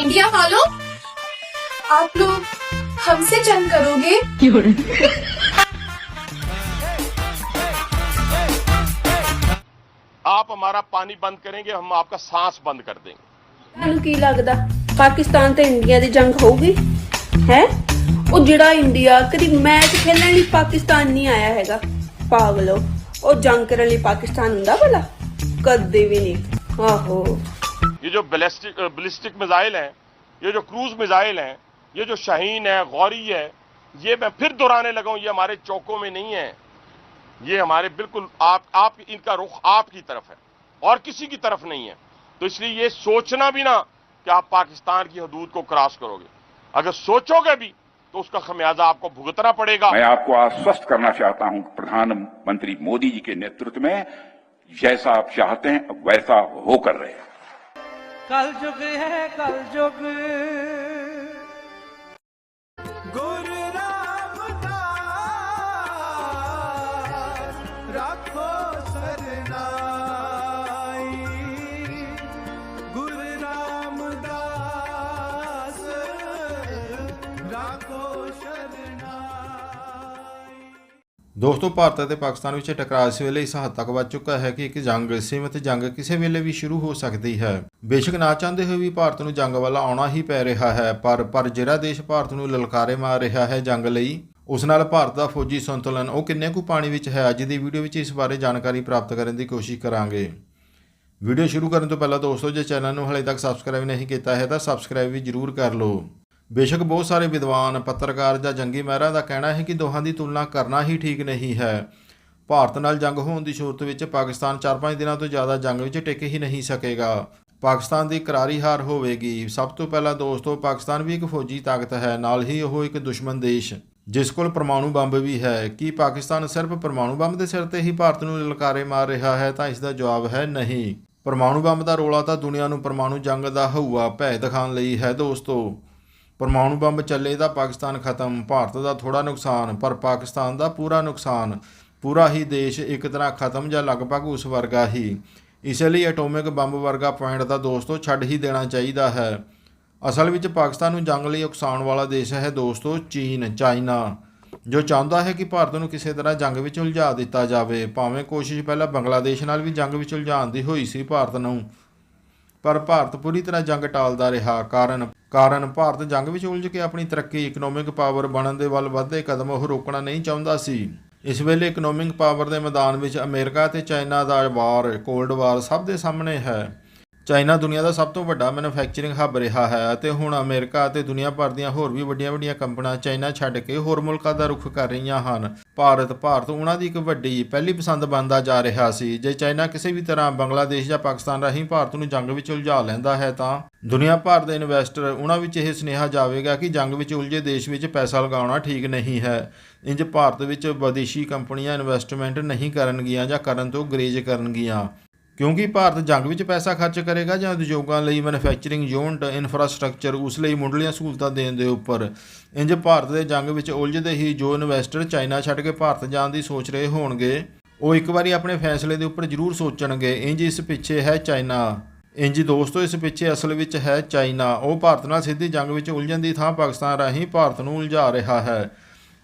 India वालों आप लोग हमसे जंग करोगे आप हमारा पानी बंद करेंगे हम आपका सांस बंद कर देंगे ਤੁਹਾਨੂੰ ਕੀ ਲੱਗਦਾ ਪਾਕਿਸਤਾਨ ਤੇ ਇੰਡੀਆ ਦੀ ਜੰਗ ਹੋਊਗੀ ਹੈ ਉਹ ਜਿਹੜਾ ਇੰਡੀਆ ਕਦੀ ਮੈਚ ਖੇਲਣ ਲਈ ਪਾਕਿਸਤਾਨ ਨਹੀਂ ਆਇਆ ਹੈਗਾ ਪਾਗਲੋ ਉਹ ਜੰਗ ਕਰਨ ਲਈ ਪਾਕਿਸਤਾਨ ਹੁੰਦਾ ਭਲਾ ਕਦੇ ਵੀ ਨਹੀਂ ਆਹੋ ये जो बैलिस्टिक बैलिस्टिक मिज़ाइल हैं, ये जो क्रूज मिज़ाइल हैं, ये जो शाहीन है गौरी है, ये मैं फिर दोहराने लगा, ये हमारे चौकों में नहीं है। ये हमारे बिल्कुल आप आप, इनका रुख आपकी तरफ़ है और किसी की तरफ़ नहीं है। तो इसलिए ये सोचना भी ना कि आप पाकिस्तान की हदूद को क्रॉस करोगे। अगर सोचोगे भी तो उसका खमियाजा आपको भुगतना पड़ेगा। मैं आपको आश्वस्त करना चाहता हूँ, प्रधानमंत्री मोदी जी के नेतृत्व में, जैसा आप चाहते हैं वैसा होकर रहे। ਕਲਯੁਗ ਹੈ ਕਲਯੁਗ ਦੋਸਤੋ, ਭਾਰਤ ਅਤੇ ਪਾਕਿਸਤਾਨ ਵਿੱਚ ਟਕਰਾਅ ਇਸ ਵੇਲੇ ਇਸ ਹੱਦ ਤੱਕ ਵੱਧ ਚੁੱਕਾ ਹੈ ਕਿ ਇੱਕ ਜੰਗ ਸੀਮਿਤ ਜੰਗ ਕਿਸੇ ਵੇਲੇ ਵੀ ਸ਼ੁਰੂ ਹੋ ਸਕਦੀ ਹੈ। ਬੇਸ਼ੱਕ ਨਾ ਚਾਹੁੰਦੇ ਹੋਏ ਵੀ ਭਾਰਤ ਨੂੰ ਜੰਗ ਵੱਲ ਆਉਣਾ ਹੀ ਪੈ ਰਿਹਾ ਹੈ, ਪਰ ਪਰ ਜਿਹੜਾ ਦੇਸ਼ ਭਾਰਤ ਨੂੰ ਲਲਕਾਰੇ ਮਾਰ ਰਿਹਾ ਹੈ ਜੰਗ ਲਈ, ਉਸ ਨਾਲ ਭਾਰਤ ਦਾ ਫੌਜੀ ਸੰਤੁਲਨ ਉਹ ਕਿੰਨੇ ਕੁ ਪਾਣੀ ਵਿੱਚ ਹੈ ਅੱਜ ਦੀ ਵੀਡੀਓ ਵਿੱਚ ਇਸ ਬਾਰੇ ਜਾਣਕਾਰੀ ਪ੍ਰਾਪਤ ਕਰਨ ਦੀ ਕੋਸ਼ਿਸ਼ ਕਰਾਂਗੇ। ਵੀਡੀਓ ਸ਼ੁਰੂ ਕਰਨ ਤੋਂ ਪਹਿਲਾਂ ਦੋਸਤੋ, ਜੇ ਚੈਨਲ ਨੂੰ ਹਲੇ ਤੱਕ ਸਬਸਕ੍ਰਾਈਬ ਨਹੀਂ ਕੀਤਾ ਹੈ ਤਾਂ ਸਬਸਕ੍ਰਾਈਬ ਵੀ ਜਰੂਰ ਕਰ ਲਓ। ਬੇਸ਼ੱਕ ਬਹੁਤ ਸਾਰੇ ਵਿਦਵਾਨ, ਪੱਤਰਕਾਰ ਜਾਂ ਜੰਗੀ ਮਹਿਰਾਂ ਦਾ ਕਹਿਣਾ ਹੈ ਕਿ ਦੋਹਾਂ ਦੀ ਤੁਲਨਾ ਕਰਨਾ ਹੀ ਠੀਕ ਨਹੀਂ ਹੈ। ਭਾਰਤ ਨਾਲ ਜੰਗ ਹੋਣ ਦੀ ਸੂਰਤ ਵਿੱਚ ਪਾਕਿਸਤਾਨ 4-5 ਦਿਨਾਂ ਤੋਂ ਜ਼ਿਆਦਾ ਜੰਗ ਵਿੱਚ ਟਿਕ ਹੀ ਨਹੀਂ ਸਕੇਗਾ। ਪਾਕਿਸਤਾਨ ਦੀ ਕਰਾਰੀ ਹਾਰ ਹੋਵੇਗੀ। ਸਭ ਤੋਂ ਪਹਿਲਾਂ ਦੋਸਤੋ, ਪਾਕਿਸਤਾਨ ਵੀ ਇੱਕ ਫੌਜੀ ਤਾਕਤ ਹੈ, ਨਾਲ ਹੀ ਉਹ ਇੱਕ ਦੁਸ਼ਮਣ ਦੇਸ਼, ਜਿਸ ਕੋਲ ਪਰਮਾਣੂ ਬੰਬ ਵੀ ਹੈ। ਕੀ ਪਾਕਿਸਤਾਨ ਸਿਰਫ ਪਰਮਾਣੂ ਬੰਬ ਦੇ ਸਿਰ ਤੇ ਹੀ ਭਾਰਤ ਨੂੰ ਲਲਕਾਰੇ ਮਾਰ ਰਿਹਾ ਹੈ, ਤਾਂ ਇਸ ਦਾ ਜਵਾਬ ਹੈ ਨਹੀਂ। ਪਰਮਾਣੂ ਬੰਬ ਦਾ ਰੋਲਾ ਤਾਂ ਦੁਨੀਆ ਨੂੰ ਪਰਮਾਣੂ ਜੰਗ ਦਾ ਹਊਆ ਭੈ ਦਿਖਾਉਣ ਲਈ ਹੈ, ਦੋਸਤੋ। ਪਰਮਾਣੂ ਬੰਬ ਚੱਲੇ ਤਾਂ ਪਾਕਿਸਤਾਨ ਖਤਮ, ਭਾਰਤ ਦਾ ਥੋੜਾ ਨੁਕਸਾਨ, ਪਰ ਪਾਕਿਸਤਾਨ ਦਾ ਪੂਰਾ ਨੁਕਸਾਨ। ਪੂਰਾ ਹੀ ਦੇਸ਼ ਇੱਕ ਤਰ੍ਹਾਂ ਖਤਮ ਜਾਂ ਲਗਭਗ ਉਸ ਵਰਗਾ ਹੀ। ਇਸ ਲਈ ਐਟੋਮਿਕ ਬੰਬ ਵਰਗਾ ਪੁਆਇੰਟ ਦਾ ਦੋਸਤੋ ਛੱਡ ਹੀ ਦੇਣਾ ਚਾਹੀਦਾ ਹੈ। ਅਸਲ ਵਿੱਚ ਪਾਕਿਸਤਾਨ ਨੂੰ ਜੰਗ ਲਈ ਉਕਸਾਉਣ ਵਾਲਾ ਦੇਸ਼ ਹੈ ਦੋਸਤੋ ਚੀਨ, ਚਾਈਨਾ। ਜੋ ਚਾਹੁੰਦਾ ਹੈ ਕਿ ਭਾਰਤ ਨੂੰ ਕਿਸੇ ਤਰ੍ਹਾਂ ਜੰਗ ਵਿੱਚ ਉਲਝਾ ਦਿੱਤਾ ਜਾਵੇ, ਭਾਵੇਂ ਕੋਸ਼ਿਸ਼ ਪਹਿਲਾਂ ਬੰਗਲਾਦੇਸ਼ ਨਾਲ ਵੀ ਜੰਗ ਵਿੱਚ ਉਲਝਾਉਣ ਦੀ ਹੋਈ ਸੀ ਭਾਰਤ ਨੂੰ। ਪਰ ਭਾਰਤ ਪੂਰੀ ਤਰ੍ਹਾਂ ਜੰਗ ਟਾਲਦਾ ਰਿਹਾ, ਕਾਰਨ ਕਾਰਨ ਭਾਰਤ ਜੰਗ ਵਿੱਚ ਉਲਝ ਕੇ ਆਪਣੀ ਤਰੱਕੀ ਇਕਨੋਮਿਕ ਪਾਵਰ ਬਣਨ ਦੇ ਵੱਲ ਵਧਦੇ ਕਦਮ ਉਹ ਰੋਕਣਾ ਨਹੀਂ ਚਾਹੁੰਦਾ ਸੀ। ਇਸ ਵੇਲੇ ਇਕਨੋਮਿਕ ਪਾਵਰ ਦੇ ਮੈਦਾਨ ਵਿੱਚ ਅਮਰੀਕਾ ਤੇ ਚਾਈਨਾ ਦਾ ਵਾਰ ਕੋਲਡ ਵਾਰ ਸਭ ਦੇ ਸਾਹਮਣੇ ਹੈ। ਚਾਈਨਾ ਦੁਨੀਆ ਦਾ ਸਭ ਤੋਂ ਵੱਡਾ ਮੈਨੂਫੈਕਚਰਿੰਗ ਹੱਬ ਰਿਹਾ ਹੈ ਅਤੇ ਹੁਣ ਅਮਰੀਕਾ ਅਤੇ ਦੁਨੀਆ ਭਰ ਦੀਆਂ ਹੋਰ ਵੀ ਵੱਡੀਆਂ-ਵੱਡੀਆਂ ਕੰਪਨੀਆਂ ਚਾਈਨਾ ਛੱਡ ਕੇ ਹੋਰ ਮੁਲਕਾਂ ਦਾ ਰੁਖ ਕਰ ਰਹੀਆਂ ਹਨ। ਭਾਰਤ ਭਾਰਤ ਉਹਨਾਂ ਦੀ ਇੱਕ ਵੱਡੀ, ਪਹਿਲੀ ਪਸੰਦ ਬਣਦਾ ਜਾ ਰਿਹਾ ਸੀ। ਜੇ ਚਾਈਨਾ ਕਿਸੇ ਵੀ ਤਰ੍ਹਾਂ ਬੰਗਲਾਦੇਸ਼ ਜਾਂ ਪਾਕਿਸਤਾਨ ਰਾਹੀਂ ਭਾਰਤ ਨੂੰ ਜੰਗ ਵਿੱਚ ਉਲਝਾ ਲੈਂਦਾ ਹੈ ਤਾਂ ਦੁਨੀਆ ਭਰ ਦੇ ਇਨਵੈਸਟਰ ਉਹਨਾਂ ਵਿੱਚ ਇਹ ਸੁਨੇਹਾ ਜਾਵੇਗਾ ਕਿ ਜੰਗ ਵਿੱਚ ਉਲਝੇ ਦੇਸ਼ ਵਿੱਚ ਪੈਸਾ ਲਗਾਉਣਾ ਠੀਕ ਨਹੀਂ ਹੈ। ਇੰਜ ਭਾਰਤ ਵਿੱਚ ਵਿਦੇਸ਼ੀ ਕੰਪਨੀਆਂ ਇਨਵੈਸਟਮੈਂਟ ਨਹੀਂ ਕਰਨਗੀਆਂ ਜਾਂ ਕਰਨ ਤੋਂ ਗਰੇਜ ਕਰਨਗੀਆਂ। ਕਿਉਂਕਿ ਭਾਰਤ ਜੰਗ ਵਿੱਚ ਪੈਸਾ ਖਰਚ ਕਰੇਗਾ ਜਾਂ ਉਦਯੋਗਾਂ ਲਈ ਮੈਨੂਫੈਕਚਰਿੰਗ ਯੂਨਿਟ ਇਨਫਰਾਸਟ੍ਰਕਚਰ ਉਸ ਲਈ ਮੁੱਢਲੀਆਂ ਸਹੂਲਤਾਂ ਦੇਣ ਦੇ ਉੱਪਰ। ਇੰਜ ਭਾਰਤ ਦੇ ਜੰਗ ਵਿੱਚ ਉਲਝਦੇ ਹੀ ਜੋ ਇਨਵੈਸਟਰ ਚਾਈਨਾ ਛੱਡ ਕੇ ਭਾਰਤ ਜਾਣ ਦੀ ਸੋਚ ਰਹੇ ਹੋਣਗੇ, ਉਹ ਇੱਕ ਵਾਰੀ ਆਪਣੇ ਫੈਸਲੇ ਦੇ ਉੱਪਰ ਜ਼ਰੂਰ ਸੋਚਣਗੇ, ਇੰਜ ਇਸ ਪਿੱਛੇ ਹੈ ਚਾਈਨਾ। ਇੰਜ ਦੋਸਤੋ, ਇਸ ਪਿੱਛੇ ਅਸਲ ਵਿੱਚ ਹੈ ਚਾਈਨਾ। ਉਹ ਭਾਰਤ ਨਾਲ ਸਿੱਧੀ ਜੰਗ ਵਿੱਚ ਉਲਝਣ ਦੀ ਥਾਂ ਪਾਕਿਸਤਾਨ ਰਾਹੀਂ ਭਾਰਤ ਨੂੰ ਉਲਝਾ ਰਿਹਾ ਹੈ।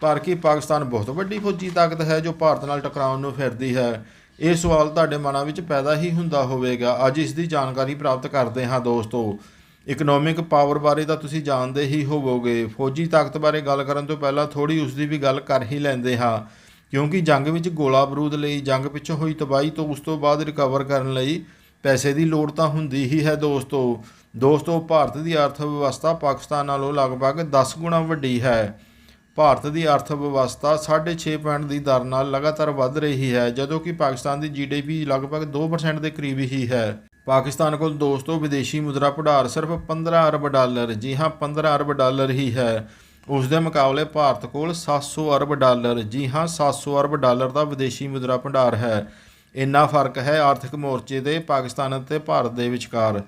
ਪਰ ਕੀ ਪਾਕਿਸਤਾਨ ਬਹੁਤ ਵੱਡੀ ਫੌਜੀ ਤਾਕਤ ਹੈ ਜੋ ਭਾਰਤ ਨਾਲ ਟਕਰਾਉਣ ਨੂੰ ਫਿਰਦੀ ਹੈ? ਇਹ ਸਵਾਲ ਤੁਹਾਡੇ ਮਨਾਂ ਵਿੱਚ ਪੈਦਾ ਹੀ ਹੁੰਦਾ ਹੋਵੇਗਾ। ਅੱਜ ਇਸ ਦੀ ਜਾਣਕਾਰੀ ਪ੍ਰਾਪਤ ਕਰਦੇ ਹਾਂ ਦੋਸਤੋ। ਇਕਨੋਮਿਕ ਪਾਵਰ ਬਾਰੇ ਤਾਂ ਤੁਸੀਂ ਜਾਣਦੇ ਹੀ ਹੋਵੋਗੇ। ਫੌਜੀ ਤਾਕਤ ਬਾਰੇ ਗੱਲ ਕਰਨ ਤੋਂ ਪਹਿਲਾਂ ਥੋੜੀ ਉਸ ਦੀ ਵੀ ਗੱਲ ਕਰ ਹੀ ਲੈਂਦੇ ਹਾਂ। ਕਿਉਂਕਿ ਜੰਗ ਵਿੱਚ ਗੋਲਾ ਬਰੂਦ ਲਈ, ਜੰਗ ਪਿੱਛੋਂ ਹੋਈ ਤਬਾਹੀ ਤੋਂ ਉਸ ਤੋਂ ਬਾਅਦ ਰਿਕਵਰ ਕਰਨ ਲਈ ਪੈਸੇ ਦੀ ਲੋੜ ਤਾਂ ਹੁੰਦੀ ਹੀ ਹੈ ਦੋਸਤੋ। ਦੋਸਤੋ, ਭਾਰਤ ਦੀ ਅਰਥ ਵਿਵਸਥਾ ਪਾਕਿਸਤਾਨ ਨਾਲੋਂ ਲਗਭਗ 10 ਗੁਣਾ ਵੱਡੀ ਹੈ। ਭਾਰਤ ਦੀ ਅਰਥ ਵਿਵਸਥਾ 6.5 ਪੁਆਇੰਟ ਦੀ ਦਰ ਨਾਲ ਲਗਾਤਾਰ ਵੱਧ ਰਹੀ ਹੈ, ਜਦੋਂ ਕਿ ਪਾਕਿਸਤਾਨ ਦੀ ਜੀਡੀਪੀ ਲਗਭਗ 2% ਦੇ ਕਰੀਬ ਹੀ ਹੈ। ਪਾਕਿਸਤਾਨ ਕੋਲ ਦੋਸਤੋ ਵਿਦੇਸ਼ੀ ਮੁਦਰਾ ਭੰਡਾਰ ਸਿਰਫ 15 ਅਰਬ ਡਾਲਰ, ਜੀ ਹਾਂ 15 ਅਰਬ ਡਾਲਰ ਹੀ ਹੈ। ਉਸ ਦੇ ਮੁਕਾਬਲੇ ਭਾਰਤ ਕੋਲ 700 ਅਰਬ ਡਾਲਰ, ਜੀ ਹਾਂ 700 ਅਰਬ ਡਾਲਰ ਦਾ ਵਿਦੇਸ਼ੀ ਮੁਦਰਾ ਭੰਡਾਰ ਹੈ। ਇੰਨਾ ਫ਼ਰਕ ਹੈ ਆਰਥਿਕ ਮੋਰਚੇ ਦੇ ਪਾਕਿਸਤਾਨ ਅਤੇ ਭਾਰਤ ਦੇ ਵਿਚਕਾਰ।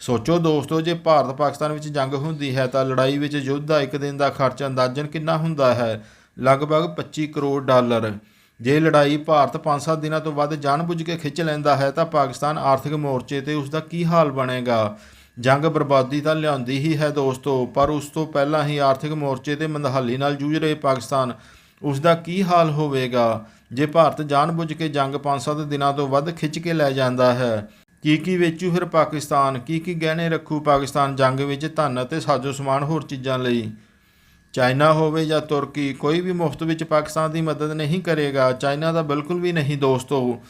ਸੋਚੋ ਦੋਸਤੋ, ਜੇ ਭਾਰਤ ਪਾਕਿਸਤਾਨ ਵਿੱਚ ਜੰਗ ਹੁੰਦੀ ਹੈ ਤਾਂ ਲੜਾਈ ਵਿੱਚ ਯੁੱਧ ਦਾ ਇੱਕ ਦਿਨ ਦਾ ਖਰਚ ਅੰਦਾਜ਼ਨ ਕਿੰਨਾ ਹੁੰਦਾ ਹੈ? ਲਗਭਗ 25 ਕਰੋੜ ਡਾਲਰ। ਜੇ ਲੜਾਈ ਭਾਰਤ 5-7 ਦਿਨਾਂ ਤੋਂ ਵੱਧ ਜਾਣਬੁੱਝ ਕੇ ਖਿੱਚ ਲੈਂਦਾ ਹੈ ਤਾਂ ਪਾਕਿਸਤਾਨ ਆਰਥਿਕ ਮੋਰਚੇ ਤੇ ਉਸ ਦਾ ਕੀ ਹਾਲ ਬਣੇਗਾ? ਜੰਗ ਬਰਬਾਦੀ ਤਾਂ ਲਿਆਉਂਦੀ ਹੀ ਹੈ ਦੋਸਤੋ, ਪਰ ਉਸ ਤੋਂ ਪਹਿਲਾਂ ਹੀ ਆਰਥਿਕ ਮੋਰਚੇ ਤੇ ਮੰਦਹਾਲੀ ਨਾਲ ਜੂਝ ਰਹੇ ਪਾਕਿਸਤਾਨ ਉਸ ਦਾ ਕੀ ਹਾਲ ਹੋਵੇਗਾ? ਜੇ ਭਾਰਤ ਜਾਣਬੁੱਝ ਕੇ ਜੰਗ 5-7 ਦਿਨਾਂ ਤੋਂ ਵੱਧ ਖਿੱਚ ਕੇ ਲੈ ਜਾਂਦਾ ਹੈ ਕੀ ਕੀ ਵੇਚੂ ਫਿਰ ਪਾਕਿਸਤਾਨ? ਕੀ ਕੀ ਗਹਿਣੇ ਰੱਖੂ ਪਾਕਿਸਤਾਨ ਜੰਗ ਵਿੱਚ ਧਨ ਅਤੇ ਸਾਜੋ ਸਮਾਨ ਹੋਰ ਚੀਜ਼ਾਂ ਲਈ? ਚਾਈਨਾ ਹੋਵੇ ਜਾਂ ਤੁਰਕੀ, ਕੋਈ ਵੀ ਮੁਫਤ ਵਿੱਚ ਪਾਕਿਸਤਾਨ ਦੀ ਮਦਦ ਨਹੀਂ ਕਰੇਗਾ। ਚਾਈਨਾ ਦਾ ਬਿਲਕੁਲ ਵੀ ਨਹੀਂ, ਦੋਸਤੋ।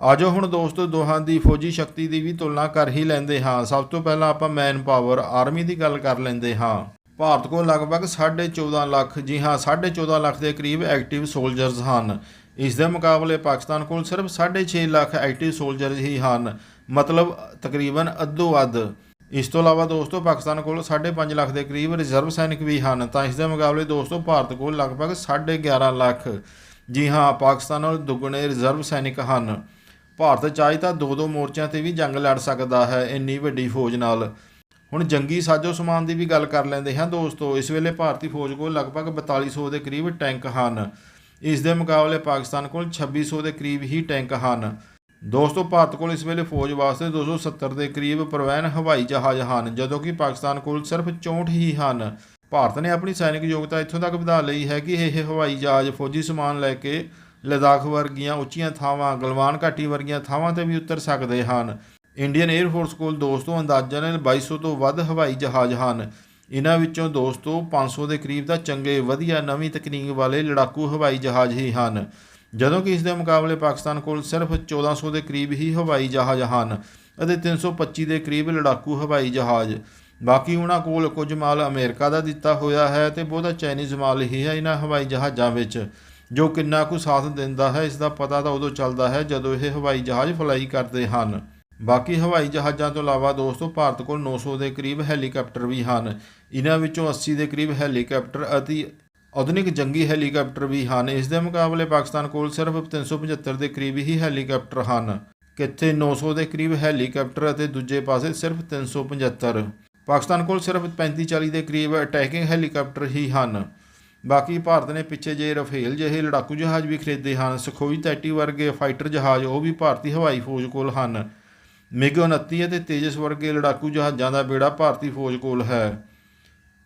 ਆਜੋ ਹੁਣ ਦੋਸਤੋ, ਦੋਹਾਂ ਦੀ ਫੌਜੀ ਸ਼ਕਤੀ ਦੀ ਵੀ ਤੁਲਨਾ ਕਰ ਹੀ ਲੈਂਦੇ ਹਾਂ। ਸਭ ਤੋਂ ਪਹਿਲਾਂ ਆਪਾਂ ਮੈਨ ਪਾਵਰ, ਆਰਮੀ ਦੀ ਗੱਲ ਕਰ ਲੈਂਦੇ ਹਾਂ। ਭਾਰਤ ਕੋਲ ਲਗਭਗ 14.5 ਲੱਖ, ਜੀ ਹਾਂ 14.5 ਲੱਖ ਦੇ ਕਰੀਬ ਐਕਟਿਵ ਸੋਲਜਰਸ ਹਨ। ਇਸ ਦੇ ਮੁਕਾਬਲੇ ਪਾਕਿਸਤਾਨ ਕੋਲ ਸਿਰਫ 6.5 ਲੱਖ ਐਕਟਿਵ ਸੋਲਜਰਸ ਹੀ ਹਨ। ਮਤਲਬ ਤਕਰੀਬਨ ਅੱਧੋ ਅੱਧ ਇਸ ਤੋਂ ਇਲਾਵਾ ਦੋਸਤੋ, ਪਾਕਿਸਤਾਨ ਕੋਲ 5.5 ਲੱਖ ਦੇ ਕਰੀਬ ਰਿਜ਼ਰਵ ਸੈਨਿਕ ਵੀ ਹਨ। ਤਾਂ ਇਸ ਦੇ ਮੁਕਾਬਲੇ ਦੋਸਤੋ, ਭਾਰਤ ਕੋਲ ਲਗਭਗ 11.5 ਲੱਖ। ਜੀ ਹਾਂ, ਪਾਕਿਸਤਾਨ ਨਾਲ ਦੁੱਗਣੇ ਰਿਜ਼ਰਵ ਸੈਨਿਕ ਹਨ। ਭਾਰਤ ਚਾਹੇ ਤਾਂ ਦੋ ਦੋ ਮੋਰਚਿਆਂ ਤੇ ਵੀ ਜੰਗ ਲੜ ਸਕਦਾ ਹੈ ਇੰਨੀ ਵੱਡੀ ਫੌਜ ਨਾਲ। ਹੁਣ ਜੰਗੀ ਸਾਜੋ ਸਮਾਨ ਦੀ ਵੀ ਗੱਲ ਕਰ ਲੈਂਦੇ ਹਾਂ ਦੋਸਤੋ, ਇਸ ਵੇਲੇ ਭਾਰਤੀ ਫੌਜ ਕੋਲ ਲਗਭਗ 4200 ਦੇ ਕਰੀਬ ਟੈਂਕ ਹਨ। ਇਸ ਦੇ ਮੁਕਾਬਲੇ ਪਾਕਿਸਤਾਨ ਕੋਲ 2600 ਦੇ ਕਰੀਬ ਹੀ ਟੈਂਕ ਹਨ। ਦੋਸਤੋ, ਭਾਰਤ ਕੋਲ ਇਸ ਵੇਲੇ ਫੌਜ ਵਾਸਤੇ 270 ਦੇ ਕਰੀਬ ਪ੍ਰਵੈਨ ਹਵਾਈ ਜਹਾਜ਼ ਹਨ, ਜਦੋਂ ਕਿ ਪਾਕਿਸਤਾਨ ਕੋਲ ਸਿਰਫ 64 ਹੀ ਹਨ। ਭਾਰਤ ਨੇ ਆਪਣੀ ਸੈਨਿਕ ਯੋਗਤਾ ਇੱਥੋਂ ਤੱਕ ਵਧਾ ਲਈ ਹੈ ਕਿ ਇਹ ਹਵਾਈ ਜਹਾਜ਼ ਫੌਜੀ ਸਮਾਨ ਲੈ ਕੇ ਲਦਾਖ ਵਰਗੀਆਂ ਉੱਚੀਆਂ ਥਾਵਾਂ, ਗਲਵਾਨ ਘਾਟੀ ਵਰਗੀਆਂ ਥਾਵਾਂ ਤੇ ਵੀ ਉਤਰ ਸਕਦੇ ਹਨ। ਇੰਡੀਅਨ 에ਅਰ ਫੋਰਸ ਕੋਲ ਦੋਸਤੋ ਅੰਦਾਜ਼ਨ 2200 ਤੋਂ ਵੱਧ ਹਵਾਈ ਜਹਾਜ਼ ਹਨ। ਇਹਨਾਂ ਵਿੱਚੋਂ ਦੋਸਤੋ 500 ਦੇ ਕਰੀਬ ਦਾ ਚੰਗੇ, ਵਧੀਆ ਨਵੀਂ ਤਕਨੀਕ ਵਾਲੇ ਲੜਾਕੂ ਹਵਾਈ ਜਹਾਜ਼ ਹੀ ਹਨ। ਜਦੋਂ ਕਿ ਇਸ ਦੇ ਮੁਕਾਬਲੇ ਪਾਕਿਸਤਾਨ ਕੋਲ ਸਿਰਫ 1400 ਦੇ ਕਰੀਬ ਹੀ ਹਵਾਈ ਜਹਾਜ਼ ਹਨ ਅਤੇ 325 ਦੇ ਕਰੀਬ ਲੜਾਕੂ ਹਵਾਈ ਜਹਾਜ਼। ਬਾਕੀ ਉਹਨਾਂ ਕੋਲ ਕੁਝ ਮਾਲ ਅਮਰੀਕਾ ਦਾ ਦਿੱਤਾ ਹੋਇਆ ਹੈ ਤੇ ਬਹੁਤਾ ਚਾਈਨੀਜ਼ ਮਾਲ ਹੀ ਹੈ ਇਹਨਾਂ ਹਵਾਈ ਜਹਾਜ਼ਾਂ ਵਿੱਚ, ਜੋ ਕਿੰਨਾ ਕੁ ਸਾਥ ਦਿੰਦਾ ਹੈ, ਇਸ ਦਾ ਪਤਾ ਤਾਂ ਉਦੋਂ ਚੱਲਦਾ ਹੈ ਜਦੋਂ ਇਹ ਹਵਾਈ ਜਹਾਜ਼ ਫਲਾਈ ਕਰਦੇ ਹਨ। ਬਾਕੀ ਹਵਾਈ ਜਹਾਜ਼ਾਂ ਤੋਂ ਇਲਾਵਾ ਦੋਸਤੋ, ਭਾਰਤ ਕੋਲ 900 ਦੇ ਕਰੀਬ ਹੈਲੀਕਾਪਟਰ ਵੀ ਹਨ। ਇਹਨਾਂ ਵਿੱਚੋਂ 80 ਦੇ ਕਰੀਬ ਹੈਲੀਕਾਪਟਰ ਅਤੇ ਆਧੁਨਿਕ ਜੰਗੀ ਹੈਲੀਕਾਪਟਰ ਵੀ ਹਨ। ਇਸ ਦੇ ਮੁਕਾਬਲੇ ਪਾਕਿਸਤਾਨ ਕੋਲ ਸਿਰਫ 375 ਦੇ ਕਰੀਬ ਹੀ ਹੈਲੀਕਾਪਟਰ ਹਨ। ਕਿੱਥੇ 900 ਦੇ ਕਰੀਬ ਹੈਲੀਕਾਪਟਰ ਅਤੇ ਦੂਜੇ ਪਾਸੇ ਸਿਰਫ 375 ਪਾਕਿਸਤਾਨ ਕੋਲ ਸਿਰਫ 35-40 ਦੇ ਕਰੀਬ ਅਟੈਕਿੰਗ ਹੈਲੀਕਾਪਟਰ ਹੀ ਹਨ। ਬਾਕੀ ਭਾਰਤ ਨੇ ਪਿੱਛੇ ਜੇ ਰਫੇਲ ਜਿਹੇ ਲੜਾਕੂ ਜਹਾਜ਼ ਵੀ ਖਰੀਦੇ ਹਨ। ਸੁਖੋਈ 30 ਵਰਗੇ ਫਾਈਟਰ ਜਹਾਜ਼ ਉਹ ਵੀ ਭਾਰਤੀ ਹਵਾਈ ਫੌਜ ਕੋਲ ਹਨ। ਮਿਗ 29 ਅਤੇ ਤੇਜਸ ਵਰਗੇ ਲੜਾਕੂ ਜਹਾਜ਼ਾਂ ਦਾ ਬੇੜਾ ਭਾਰਤੀ ਫੌਜ ਕੋਲ ਹੈ।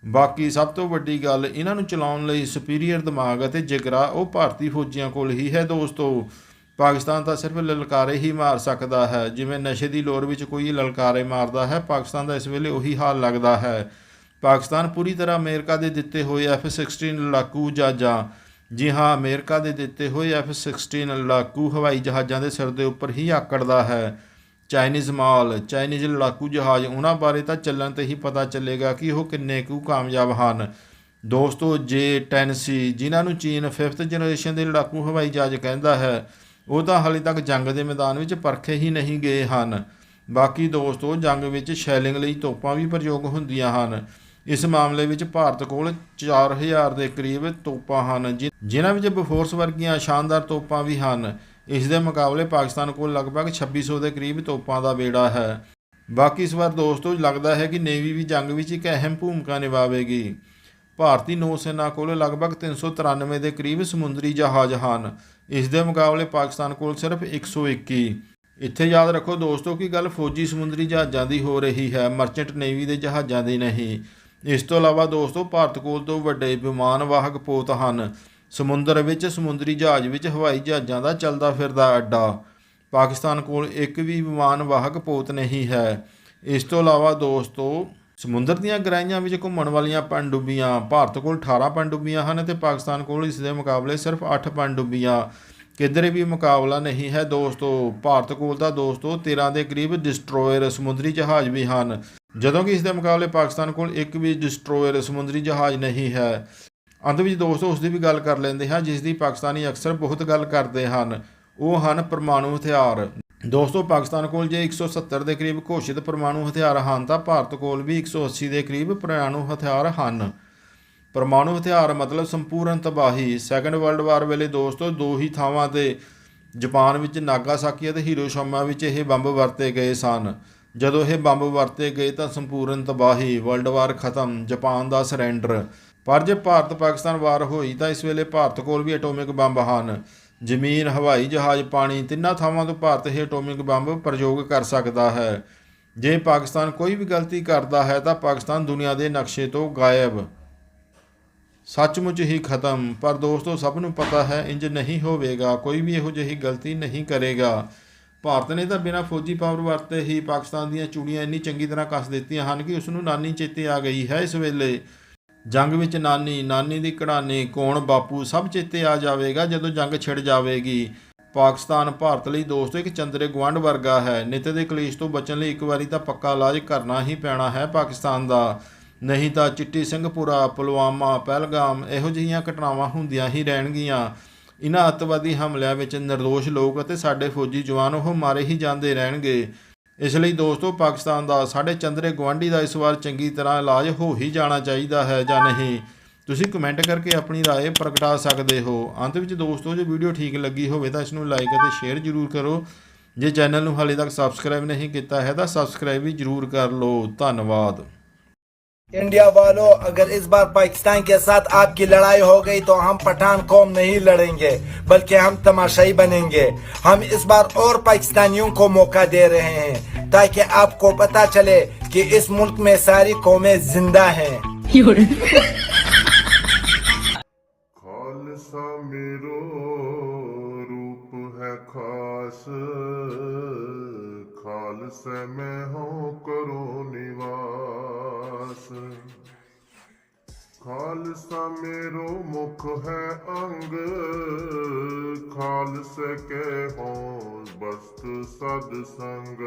ਬਾਕੀ ਸਭ ਤੋਂ ਵੱਡੀ ਗੱਲ, ਇਹਨਾਂ ਨੂੰ ਚਲਾਉਣ ਲਈ ਸੁਪੀਰੀਅਰ ਦਿਮਾਗ ਅਤੇ ਜਿਗਰਾ, ਉਹ ਭਾਰਤੀ ਫੌਜੀਆਂ ਕੋਲ ਹੀ ਹੈ ਦੋਸਤੋ। ਪਾਕਿਸਤਾਨ ਤਾਂ ਸਿਰਫ ਲਲਕਾਰੇ ਹੀ ਮਾਰ ਸਕਦਾ ਹੈ, ਜਿਵੇਂ ਨਸ਼ੇ ਦੀ ਲੋਰ ਵਿੱਚ ਕੋਈ ਲਲਕਾਰੇ ਮਾਰਦਾ ਹੈ, ਪਾਕਿਸਤਾਨ ਦਾ ਇਸ ਵੇਲੇ ਉਹੀ ਹਾਲ ਲੱਗਦਾ ਹੈ। ਪਾਕਿਸਤਾਨ ਪੂਰੀ ਤਰ੍ਹਾਂ ਅਮਰੀਕਾ ਦੇ ਦਿੱਤੇ ਹੋਏ F-16 ਲੜਾਕੂ ਜਹਾਜ਼ਾਂ, ਜੀ ਹਾਂ, ਅਮਰੀਕਾ ਦੇ ਦਿੱਤੇ ਹੋਏ F-16 ਲੜਾਕੂ ਹਵਾਈ ਜਹਾਜ਼ਾਂ ਦੇ ਸਿਰ ਦੇ ਉੱਪਰ ਹੀ ਆਕੜਦਾ ਹੈ। ਚਾਈਨੀਜ਼ ਮਾਲ, ਚਾਈਨੀਜ਼ ਲੜਾਕੂ ਜਹਾਜ਼, ਉਹਨਾਂ ਬਾਰੇ ਤਾਂ ਚੱਲਣ ਤੇ ਹੀ ਪਤਾ ਚੱਲੇਗਾ ਕਿ ਉਹ ਕਿੰਨੇ ਕੁ ਕਾਮਯਾਬ ਹਨ। ਦੋਸਤੋ, ਜੇ ਟੈਨਸੀ, ਜਿਨ੍ਹਾਂ ਨੂੰ ਚੀਨ 5th ਜਨਰੇਸ਼ਨ ਦੇ ਲੜਾਕੂ ਹਵਾਈ ਜਹਾਜ਼ ਕਹਿੰਦਾ ਹੈ, ਉਹ ਤਾਂ ਹਾਲੇ ਤੱਕ ਜੰਗ ਦੇ ਮੈਦਾਨ ਵਿੱਚ ਪਰਖੇ ਹੀ ਨਹੀਂ ਗਏ ਹਨ। ਬਾਕੀ ਦੋਸਤੋ, ਜੰਗ ਵਿੱਚ ਸ਼ੈਲਿੰਗ ਲਈ ਤੋਪਾਂ ਵੀ ਪ੍ਰਯੋਗ ਹੁੰਦੀਆਂ ਹਨ। ਇਸ ਮਾਮਲੇ ਵਿੱਚ ਭਾਰਤ ਕੋਲ 4000 ਦੇ ਕਰੀਬ ਤੋਪਾਂ ਹਨ, ਜਿ- ਜਿਨ੍ਹਾਂ ਵਿੱਚ ਬਫੋਰਸ ਵਰਗੀਆਂ ਸ਼ਾਨਦਾਰ ਤੋਪਾਂ ਵੀ ਹਨ। ਇਸ ਦੇ ਮੁਕਾਬਲੇ ਪਾਕਿਸਤਾਨ ਕੋਲ ਲਗਭਗ 2600 ਦੇ ਕਰੀਬ ਤੋਪਾਂ ਦਾ ਬੇੜਾ ਹੈ। ਬਾਕੀ ਇਸ ਵਾਰ ਦੋਸਤੋ, ਲੱਗਦਾ ਹੈ ਕਿ ਨੇਵੀ ਵੀ ਜੰਗ ਵਿੱਚ ਇੱਕ ਅਹਿਮ ਭੂਮਿਕਾ ਨਿਭਾਵੇਗੀ। ਭਾਰਤੀ ਨੌ ਸੈਨਾ ਕੋਲ ਲਗਭਗ 393 ਦੇ ਕਰੀਬ ਸਮੁੰਦਰੀ ਜਹਾਜ਼ ਹਨ। ਇਸ ਦੇ ਮੁਕਾਬਲੇ ਪਾਕਿਸਤਾਨ ਕੋਲ ਸਿਰਫ 121 ਇੱਥੇ ਯਾਦ ਰੱਖੋ ਦੋਸਤੋ ਕਿ ਗੱਲ ਫੌਜੀ ਸਮੁੰਦਰੀ ਜਹਾਜ਼ਾਂ ਦੀ ਹੋ ਰਹੀ ਹੈ, ਮਰਚੈਂਟ ਨੇਵੀ ਦੇ ਜਹਾਜ਼ਾਂ ਦੀ ਨਹੀਂ। ਇਸ ਤੋਂ ਇਲਾਵਾ ਦੋਸਤੋ, ਭਾਰਤ ਕੋਲ ਤੋਂ ਵੱਡੇ ਵਿਮਾਨ ਵਾਹਕ ਪੋਤ ਹਨ। ਸਮੁੰਦਰ ਵਿੱਚ, ਸਮੁੰਦਰੀ ਜਹਾਜ਼ ਵਿੱਚ, ਹਵਾਈ ਜਹਾਜ਼ਾਂ ਦਾ ਚੱਲਦਾ ਫਿਰਦਾ ਅੱਡਾ। ਪਾਕਿਸਤਾਨ ਕੋਲ ਇੱਕ ਵੀ ਵਿਮਾਨ ਵਾਹਕ ਪੋਤ ਨਹੀਂ ਹੈ। ਇਸ ਤੋਂ ਇਲਾਵਾ ਦੋਸਤੋ, ਸਮੁੰਦਰ ਦੀਆਂ ਗਹਿਰਾਈਆਂ ਵਿੱਚ ਘੁੰਮਣ ਵਾਲੀਆਂ ਪਣਡੁੱਬੀਆਂ ਭਾਰਤ ਕੋਲ 18 ਪਣਡੁੱਬੀਆਂ ਹਨ ਤੇ ਪਾਕਿਸਤਾਨ ਕੋਲ ਇਸ ਦੇ ਮੁਕਾਬਲੇ ਸਿਰਫ 8 ਪਣਡੁੱਬੀਆਂ। ਕਿਧਰੇ ਵੀ ਮੁਕਾਬਲਾ ਨਹੀਂ ਹੈ ਦੋਸਤੋ, ਭਾਰਤ ਕੋਲ ਤਾਂ ਦੋਸਤੋ 13 ਦੇ ਕਰੀਬ ਡਿਸਟਰੋਇਰ ਸਮੁੰਦਰੀ ਜਹਾਜ਼ ਵੀ ਹਨ। ਜਦੋਂ ਕਿ ਇਸ ਦੇ ਮੁਕਾਬਲੇ ਪਾਕਿਸਤਾਨ ਕੋਲ ਇੱਕ ਵੀ ਡਿਸਟਰੋਇਰ ਸਮੁੰਦਰੀ ਜਹਾਜ਼ ਨਹੀਂ ਹੈ। ਅੰਤ ਵਿੱਚ ਦੋਸਤੋ ਉਸ ਦੀ ਵੀ ਗੱਲ ਕਰ ਲੈਂਦੇ ਹਾਂ, ਜਿਸ ਦੀ ਪਾਕਿਸਤਾਨੀ ਅਕਸਰ ਬਹੁਤ ਗੱਲ ਕਰਦੇ ਹਨ। ਉਹ ਹਨ ਪਰਮਾਣੂ ਹਥਿਆਰ। ਦੋਸਤੋ, ਪਾਕਿਸਤਾਨ ਕੋਲ ਜੇ 170 ਦੇ ਕਰੀਬ ਘੋਸ਼ਿਤ ਪਰਮਾਣੂ ਹਥਿਆਰ ਹਨ, ਤਾਂ ਭਾਰਤ ਕੋਲ ਵੀ 180 ਦੇ ਕਰੀਬ ਪਰਮਾਣੂ ਹਥਿਆਰ ਹਨ। ਪਰਮਾਣੂ ਹਥਿਆਰ ਮਤਲਬ ਸੰਪੂਰਨ ਤਬਾਹੀ। ਸੈਕੰਡ ਵਰਲਡ ਵਾਰ ਵੇਲੇ ਦੋਸਤੋ, ਦੋ ਹੀ ਥਾਵਾਂ ਤੇ ਜਾਪਾਨ ਵਿੱਚ ਨਾਗਾਸਾਕੀ ਅਤੇ ਹੀਰੋਸ਼ੀਮਾ ਵਿੱਚ ਇਹ ਬੰਬ ਵਰਤੇ ਗਏ ਸਨ। ਜਦੋਂ ਇਹ ਬੰਬ ਵਰਤੇ ਗਏ ਤਾਂ ਸੰਪੂਰਨ ਤਬਾਹੀ। ਵਰਲਡ ਵਾਰ ਖਤਮ। ਜਾਪਾਨ ਦਾ ਸਰੈਂਡਰ ਪਰ ਜੇ ਭਾਰਤ ਪਾਕਿਸਤਾਨ ਵਾਰ ਹੋਈ ਤਾਂ ਇਸ ਵੇਲੇ ਭਾਰਤ ਕੋਲ ਵੀ ਐਟੋਮਿਕ ਬੰਬ ਹਨ। ਜ਼ਮੀਨ, ਹਵਾਈ ਜਹਾਜ਼, ਪਾਣੀ ਤਿੰਨਾਂ ਥਾਵਾਂ ਤੋਂ ਭਾਰਤ ਇਹ ਐਟੋਮਿਕ ਬੰਬ ਪ੍ਰਯੋਗ ਕਰ ਸਕਦਾ ਹੈ। ਜੇ ਪਾਕਿਸਤਾਨ ਕੋਈ ਵੀ ਗਲਤੀ ਕਰਦਾ ਹੈ ਤਾਂ ਪਾਕਿਸਤਾਨ ਦੁਨੀਆ ਦੇ ਨਕਸ਼ੇ ਤੋਂ ਗਾਇਬ। ਸੱਚਮੁੱਚ ਹੀ ਖਤਮ। ਪਰ ਦੋਸਤੋ, ਸਭ ਨੂੰ ਪਤਾ ਹੈ, ਇੰਜ ਨਹੀਂ ਹੋਵੇਗਾ। ਕੋਈ ਵੀ ਇਹੋ ਜਿਹੀ ਗਲਤੀ ਨਹੀਂ ਕਰੇਗਾ। ਭਾਰਤ ਨੇ ਤਾਂ ਬਿਨਾਂ ਫੌਜੀ ਪਾਵਰ ਵਰਤੇ ਹੀ ਪਾਕਿਸਤਾਨ ਦੀਆਂ ਚੂੜੀਆਂ ਇੰਨੀ ਚੰਗੀ ਤਰ੍ਹਾਂ ਕੱਸ ਦਿੱਤੀਆਂ ਹਨ ਕਿ ਉਸ ਨੂੰ ਨਾਨੀ ਚੇਤੇ ਆ ਗਈ ਹੈ ਇਸ ਵੇਲੇ। ਜੰਗ ਵਿੱਚ ਨਾਨੀ ਨਾਨੀ ਦੀ ਕੜਾਨੀ ਕੌਣ ਬਾਪੂ, ਸਭ ਚੇਤੇ ਆ ਜਾਵੇਗਾ ਜਦੋਂ ਜੰਗ ਛਿੜ ਜਾਵੇਗੀ। ਪਾਕਿਸਤਾਨ ਭਾਰਤ ਲਈ ਦੋਸਤੋ ਇੱਕ ਚੰਦਰੇ ਗੁਆਂਢ ਵਰਗਾ ਹੈ। ਨਿਤ ਦੇ ਕਲੇਸ਼ ਤੋਂ ਬਚਣ ਲਈ ਇੱਕ ਵਾਰੀ ਤਾਂ ਪੱਕਾ ਇਲਾਜ ਕਰਨਾ ਹੀ ਪੈਣਾ ਹੈ ਪਾਕਿਸਤਾਨ ਦਾ। ਨਹੀਂ ਤਾਂ ਚਿੱਟੀ ਸਿੰਘਪੁਰਾ, ਪੁਲਵਾਮਾ, ਪਹਿਲਗਾਮ ਇਹੋ ਜਿਹੀਆਂ ਘਟਨਾਵਾਂ ਹੁੰਦੀਆਂ ਹੀ ਰਹਿਣਗੀਆਂ। ਇਹਨਾਂ ਅੱਤਵਾਦੀ ਹਮਲਿਆਂ ਵਿੱਚ ਨਿਰਦੋਸ਼ ਲੋਕ ਅਤੇ ਸਾਡੇ ਫੌਜੀ ਜਵਾਨ ਉਹ ਮਾਰੇ ਹੀ ਜਾਂਦੇ ਰਹਿਣਗੇ। ਇਸ ਲਈ ਦੋਸਤੋ ਪਾਕਿਸਤਾਨ ਦਾ ਸਾਡੇ ਚੰਦਰੇ ਗਵਾਂਢੀ ਦਾ ਇਸ ਵਾਰ ਚੰਗੀ ਤਰ੍ਹਾਂ ਇਲਾਜ ਹੋ ਹੀ ਜਾਣਾ ਚਾਹੀਦਾ ਹੈ ਜਾਂ ਨਹੀਂ ਤੁਸੀਂ ਕਮੈਂਟ ਕਰਕੇ ਆਪਣੀ رائے ਪ੍ਰਗਟਾ ਸਕਦੇ ਹੋ ਅੰਤ ਵਿੱਚ ਦੋਸਤੋ ਜੇ ਵੀਡੀਓ ਠੀਕ ਲੱਗੀ ਹੋਵੇ ਤਾਂ ਇਸ ਨੂੰ ਲਾਈਕ ਅਤੇ ਸ਼ੇਅਰ ਜ਼ਰੂਰ ਕਰੋ ਜੇ ਚੈਨਲ ਨੂੰ ਹਾਲੇ ਤੱਕ ਸਬਸਕ੍ਰਾਈਬ ਨਹੀਂ ਕੀਤਾ ਹੈ ਤਾਂ ਸਬਸਕ੍ਰਾਈਬ ਵੀ ਜ਼ਰੂਰ ਕਰ ਲਓ ਧੰਨਵਾਦ इंडिया वालों अगर इस बार पाकिस्तान के साथ आपकी लड़ाई हो गई तो हम पठान कौम नहीं लड़ेंगे बल्कि हम तमाशाई बनेंगे हम इस बार और पाकिस्तानियों को मौका दे रहे हैं ताकि आपको पता चले कि इस मुल्क में सारी कौमें ज़िंदा हैं। खालसा मेरो रूप है खास। खालसा मैं हूँ करो निवास। खालसा मेरो मुख है अंग। खालसा के हों ਬਸਤ ਸੰਗ